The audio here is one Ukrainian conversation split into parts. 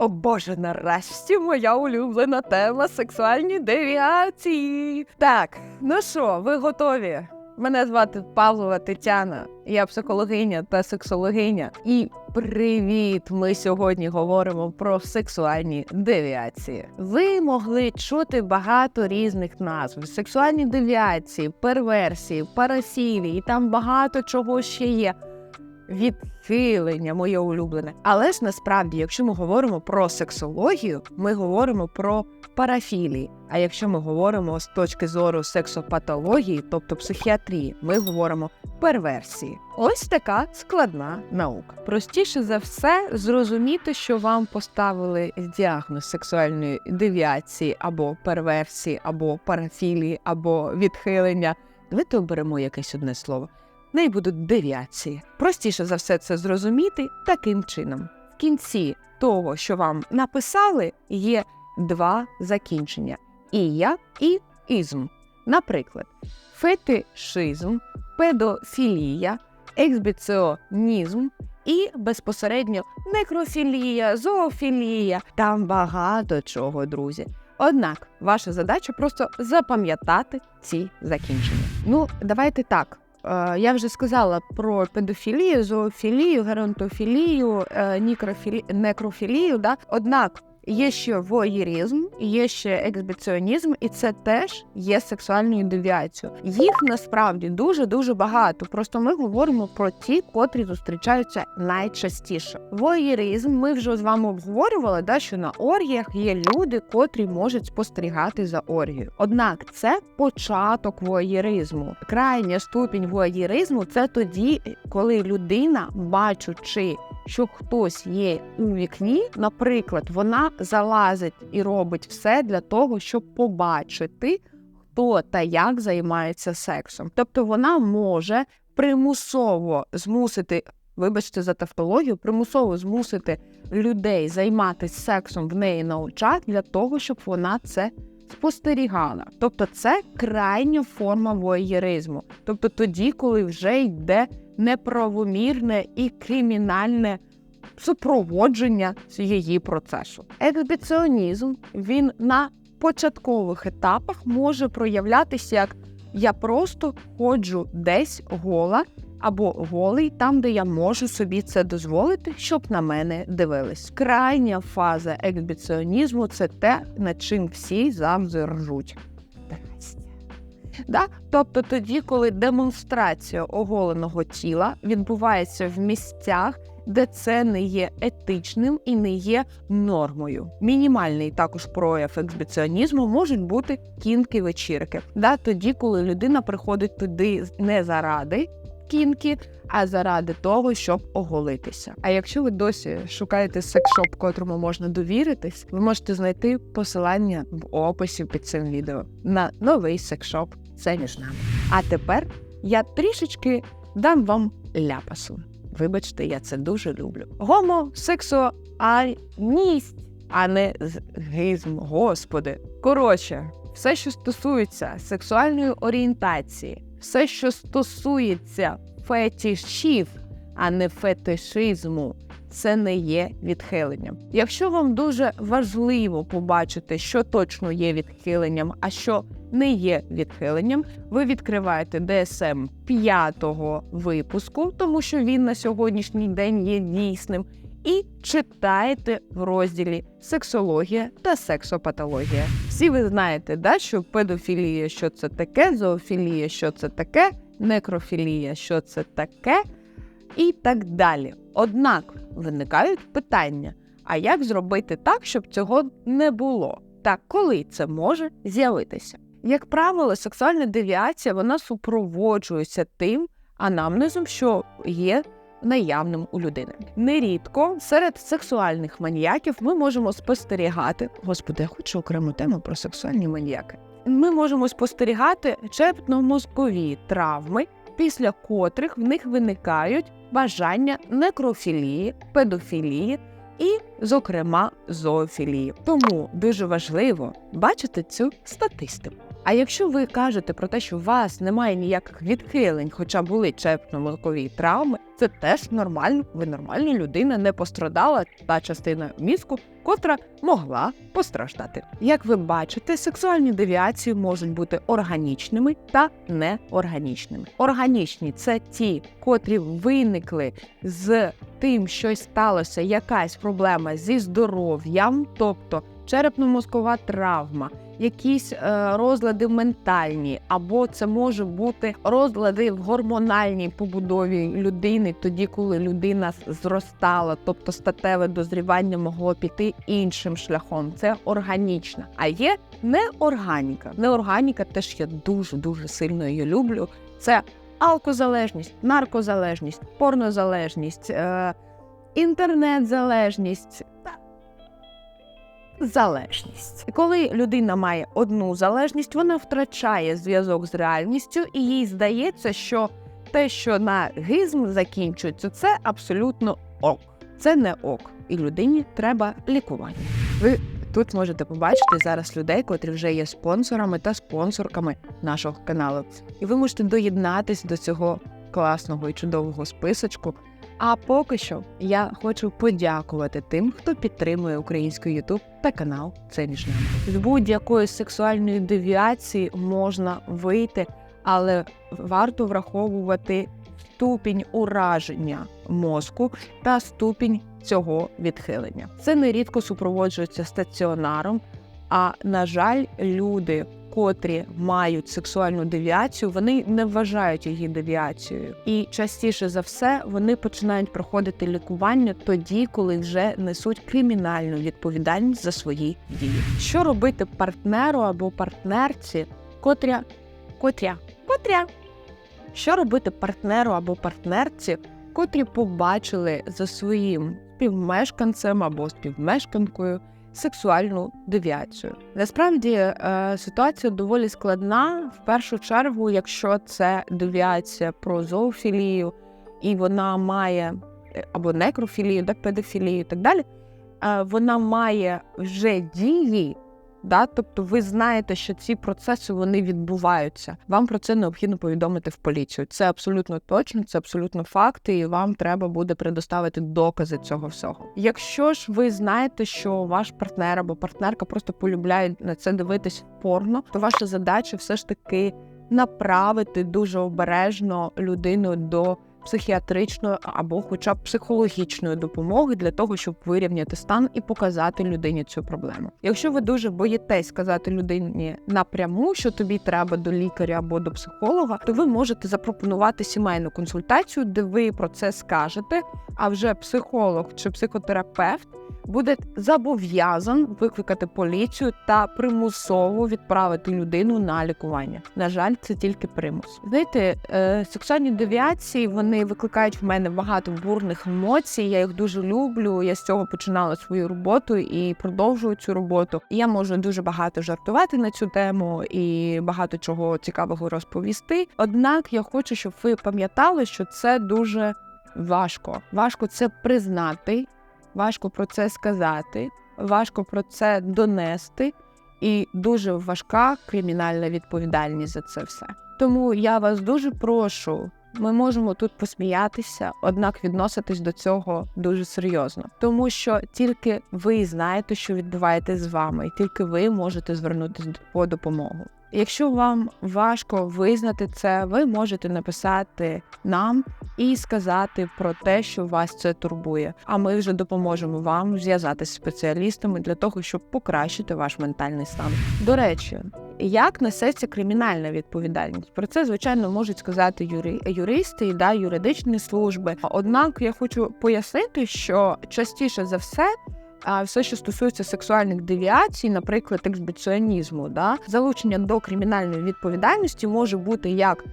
О Боже, нарешті моя улюблена тема сексуальні девіації. Так, ну що, ви готові? Мене звати Павлова Тетяна, я психологиня та сексологиня. І привіт! Ми сьогодні говоримо про сексуальні девіації. Ви могли чути багато різних назв: сексуальні девіації, перверсії, парасілії, і там багато чого ще є. Відхилення, моє улюблене. Але ж насправді, якщо ми говоримо про сексологію, ми говоримо про парафілії. А якщо ми говоримо з точки зору сексопатології, тобто психіатрії, ми говоримо перверсії. Ось така складна наука. Простіше за все зрозуміти, що вам поставили діагноз сексуальної девіації або перверсії, або парафілії, або відхилення. Давайте оберемо якесь одне слово. Неї будуть девіації. Простіше за все це зрозуміти таким чином. В кінці того, що вам написали, є два закінчення: ія і ізм. Наприклад, фетишизм, педофілія, ексбіціонізм і безпосередньо некрофілія, зоофілія. Там багато чого, друзі. Однак ваша задача просто запам'ятати ці закінчення. Ну, давайте так. Е, Я вже сказала про педофілію, зоофілію, геронтофілію, е, некрофілію. Да? Однак є ще воєрізм, є ще ексбіціонізм, і це теж є сексуальною девіацією. Їх насправді дуже дуже багато. Просто ми говоримо про ті, котрі зустрічаються найчастіше. Воєрізм ми вже з вами обговорювали, да, що на оргіях є люди, котрі можуть спостерігати за оргією. Однак це початок воєризму. Крайня ступінь воєризму це тоді, коли людина, бачучи що хтось є у вікні, наприклад, вона залазить і робить все для того, щоб побачити, хто та як займається сексом. Тобто вона може примусово змусити. Вибачте за тавтологію, примусово змусити людей займатися сексом в неї на очах для того, щоб вона це спостерігала. Тобто, це крайня форма воєризму. Тобто тоді, коли вже йде неправомірне і кримінальне супроводження цієї процесу. Ексбіціонізм він на початкових етапах може проявлятися як я просто ходжу десь гола або голий, там, де я можу собі це дозволити, щоб на мене дивились. Крайня фаза ексбіціонізму це те, над чим всі завжди ржуть. Да? Тобто тоді, коли демонстрація оголеного тіла відбувається в місцях, де це не є етичним і не є нормою. Мінімальний також прояв ексбіціонізму можуть бути кінки вечірки. Да? Тоді, коли людина приходить туди не заради кінки, а заради того, щоб оголитися. А якщо ви досі шукаєте секшоп, котрому можна довіритись, ви можете знайти посилання в описі під цим відео на новий секшоп. Це між нами. А тепер я трішечки дам вам ляпасу. Вибачте, я це дуже люблю. Гомосексуальність, а не гизм, господи. Коротше, все, що стосується сексуальної орієнтації, все, що стосується фетішів, а не фетишизму, це не є відхиленням. Якщо вам дуже важливо побачити, що точно є відхиленням, а що не є відхиленням, ви відкриваєте ДСМ п'ятого випуску, тому що він на сьогоднішній день є дійсним. І читаєте в розділі сексологія та сексопатологія. Всі ви знаєте, да, що педофілія, що це таке, зоофілія, що це таке, некрофілія, що це таке, і так далі. Однак виникають питання: а як зробити так, щоб цього не було? Та коли це може з'явитися? Як правило, сексуальна девіація вона супроводжується тим анамнезом, що є наявним у людини. Нерідко серед сексуальних маніяків ми можемо спостерігати. Господи, я хочу окрему тему про сексуальні маніяки. Ми можемо спостерігати черепно-мозкові травми, після котрих в них виникають бажання некрофілії, педофілії і, зокрема, зоофілії. Тому дуже важливо бачити цю статистику. А якщо ви кажете про те, що у вас немає ніяких відхилень, хоча були черепно-мозкові травми, це теж нормально. Ви нормальна людина, не пострадала та частина мізку, котра могла постраждати. Як ви бачите, сексуальні девіації можуть бути органічними та неорганічними. Органічні це ті, котрі виникли з тим, що сталося якась проблема зі здоров'ям, тобто черепно-мозкова травма, якісь е, розлади ментальні, або це може бути розлади в гормональній побудові людини, тоді, коли людина зростала, тобто статеве дозрівання могло піти іншим шляхом. Це органічна. А є неорганіка. Неорганіка теж я дуже дуже сильно її люблю. Це алкозалежність, наркозалежність, порнозалежність, е, інтернет-залежність залежність. І коли людина має одну залежність, вона втрачає зв'язок з реальністю, і їй здається, що те, що на гизм закінчується, це абсолютно ок. Це не ок, і людині треба лікування. Ви тут можете побачити зараз людей, котрі вже є спонсорами та спонсорками нашого каналу. І ви можете доєднатись до цього класного і чудового списочку. А поки що я хочу подякувати тим, хто підтримує український Ютуб та канал Це між. З будь-якої сексуальної девіації можна вийти, але варто враховувати ступінь ураження мозку та ступінь цього відхилення. Це нерідко супроводжується стаціонаром. А на жаль, люди, котрі мають сексуальну девіацію, вони не вважають її девіацією, і частіше за все вони починають проходити лікування тоді, коли вже несуть кримінальну відповідальність за свої дії. Що робити партнеру або партнерці, котря котря котря? Що робити партнеру або партнерці, котрі побачили за своїм співмешканцем або співмешканкою сексуальну девіацію. Насправді е, ситуація доволі складна. В першу чергу, якщо це девіація про зоофілію, і вона має е, або некрофілію, так педофілію і так далі, е, вона має вже дії. Да, тобто ви знаєте, що ці процеси вони відбуваються. Вам про це необхідно повідомити в поліцію. Це абсолютно точно, це абсолютно факти, і вам треба буде предоставити докази цього всього. Якщо ж ви знаєте, що ваш партнер або партнерка просто полюбляють на це дивитись порно, то ваша задача все ж таки направити дуже обережно людину до психіатричної або, хоча б психологічної допомоги для того, щоб вирівняти стан і показати людині цю проблему. Якщо ви дуже боїтесь сказати людині напряму, що тобі треба до лікаря або до психолога, то ви можете запропонувати сімейну консультацію, де ви про це скажете. А вже психолог чи психотерапевт буде зобов'язан викликати поліцію та примусово відправити людину на лікування. На жаль, це тільки примус. Знаєте, е, сексуальні девіації вони викликають в мене багато бурних емоцій. Я їх дуже люблю. Я з цього починала свою роботу і продовжую цю роботу. І я можу дуже багато жартувати на цю тему і багато чого цікавого розповісти. Однак я хочу, щоб ви пам'ятали, що це дуже важко. Важко це признати важко про це сказати, важко про це донести, і дуже важка кримінальна відповідальність за це все. Тому я вас дуже прошу. Ми можемо тут посміятися, однак відноситись до цього дуже серйозно, тому що тільки ви знаєте, що відбувається з вами, і тільки ви можете звернутися по допомогу. Якщо вам важко визнати це, ви можете написати нам і сказати про те, що вас це турбує. А ми вже допоможемо вам зв'язатися з спеціалістами для того, щоб покращити ваш ментальний стан. До речі, як несеться кримінальна відповідальність? Про це звичайно можуть сказати юри, юристи да, юридичні служби. Однак я хочу пояснити, що частіше за все. А все, що стосується сексуальних девіацій, наприклад, ексбіціонізму, да, залучення до кримінальної відповідальності може бути як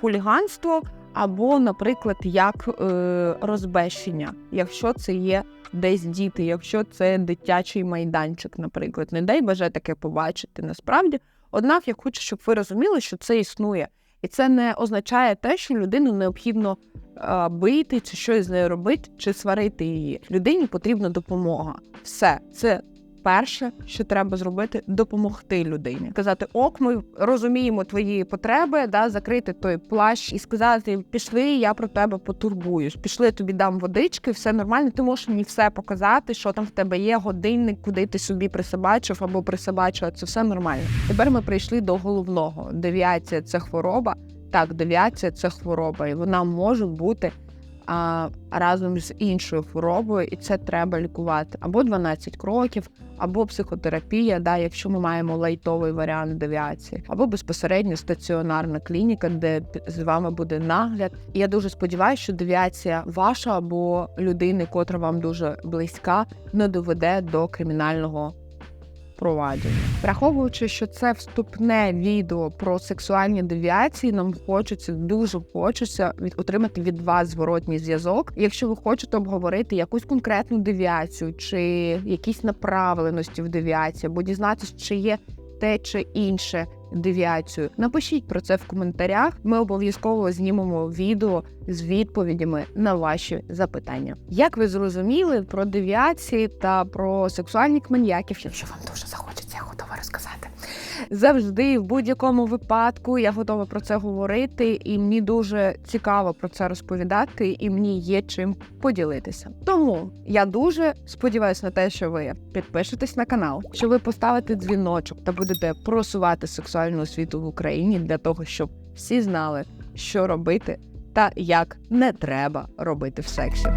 хуліганство, або, наприклад, як е, розбещення, якщо це є десь діти, якщо це дитячий майданчик, наприклад, не дай бажає таке побачити насправді. Однак я хочу, щоб ви розуміли, що це існує, і це не означає те, що людину необхідно е, бити, чи щось з нею робити, чи сварити її. Людині потрібна допомога. Все це перше, що треба зробити, допомогти людині. Сказати: ок, ми розуміємо твої потреби, да, закрити той плащ і сказати: пішли, я про тебе потурбуюсь. Пішли, тобі дам водички, все нормально. Ти можеш мені все показати, що там в тебе є, годинник, куди ти собі присобачив або присобачила. Це все нормально. Тепер ми прийшли до головного. Девіація це хвороба. Так, девіація це хвороба, і вона може бути а, разом з іншою хворобою, і це треба лікувати або 12 кроків, або психотерапія, да, якщо ми маємо лайтовий варіант девіації, або безпосередньо стаціонарна клініка, де з вами буде нагляд. І я дуже сподіваюся, що девіація ваша або людини, котра вам дуже близька, не доведе до кримінального провадження. Враховуючи, що це вступне відео про сексуальні девіації, нам хочеться дуже хочеться від отримати від вас зворотній зв'язок. Якщо ви хочете обговорити якусь конкретну девіацію чи якісь направленості в девіації, або дізнатися, чи є те чи інше девіацію, напишіть про це в коментарях. Ми обов'язково знімемо відео з відповідями на ваші запитання. Як ви зрозуміли про девіації та про сексуальних маньяків, якщо вам дуже захочеться. Завжди, в будь-якому випадку, я готова про це говорити, і мені дуже цікаво про це розповідати, і мені є чим поділитися. Тому я дуже сподіваюся на те, що ви підпишетесь на канал, що ви поставите дзвіночок та будете просувати сексуальну освіту в Україні для того, щоб всі знали, що робити та як не треба робити в сексі.